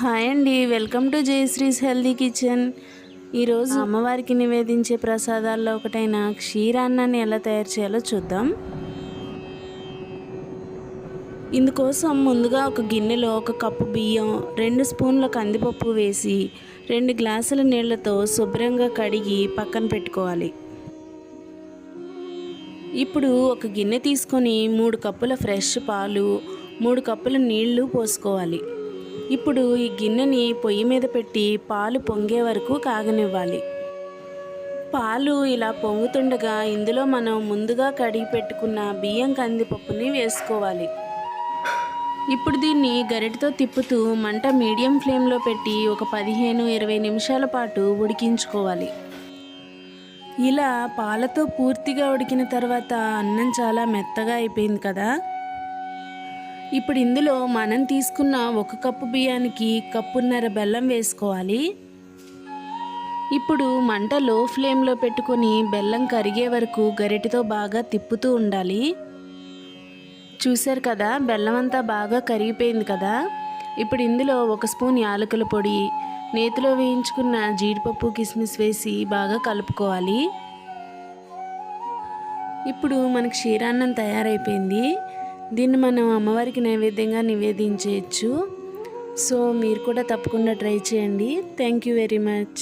Hi అండి. Welcome to Jayashree's healthy kitchen. ఈరోజు అమ్మవారికి నివేదించే ప్రసాదాల్లో ఒకటైన క్షీరాన్నాన్ని ఎలా తయారు చేయాలో చూద్దాం. ఇందుకోసం ముందుగా ఒక గిన్నెలో ఒక కప్పు బియ్యం రెండు స్పూన్ల కందిపప్పు వేసి రెండు గ్లాసుల నీళ్ళతో శుభ్రంగా కడిగి పక్కన పెట్టుకోవాలి. ఇప్పుడు ఒక గిన్నె తీసుకొని మూడు కప్పుల ఫ్రెష్ పాలు మూడు కప్పుల నీళ్ళు పోసుకోవాలి. ఇప్పుడు ఈ గిన్నెని పొయ్యి మీద పెట్టి పాలు పొంగే వరకు కాగనివ్వాలి. పాలు ఇలా పొంగుతుండగా ఇందులో మనం ముందుగా కడిగి పెట్టుకున్న బియ్యం కందిపప్పుని వేసుకోవాలి. ఇప్పుడు దీన్ని గరిటతో తిప్పుతూ మంట మీడియం ఫ్లేమ్లో పెట్టి ఒక పదిహేను ఇరవై నిమిషాల పాటు ఉడికించుకోవాలి. ఇలా పాలతో పూర్తిగా ఉడికిన తర్వాత అన్నం చాలా మెత్తగా అయిపోయింది కదా? ఇప్పుడు ఇందులో మనం తీసుకున్న ఒక కప్పు బియ్యానికి కప్పున్నర బెల్లం వేసుకోవాలి. ఇప్పుడు మంట లో ఫ్లేమ్లో పెట్టుకొని బెల్లం కరిగే వరకు గరిటతో బాగా తిప్పుతూ ఉండాలి. చూశారు కదా బెల్లం అంతా బాగా కరిగిపోయింది కదా? ఇప్పుడు ఇందులో ఒక స్పూన్ యాలకుల పొడి నేతిలో వేయించుకున్న జీడిపప్పు కిస్మిస్ వేసి బాగా కలుపుకోవాలి. ఇప్పుడు మనకు క్షీరాన్నం తయారైపోయింది. దీన్ని మనం అమ్మవారికి నైవేద్యంగా నివేదించవచ్చు. సో మీరు కూడా తప్పకుండా ట్రై చేయండి. Thank you very much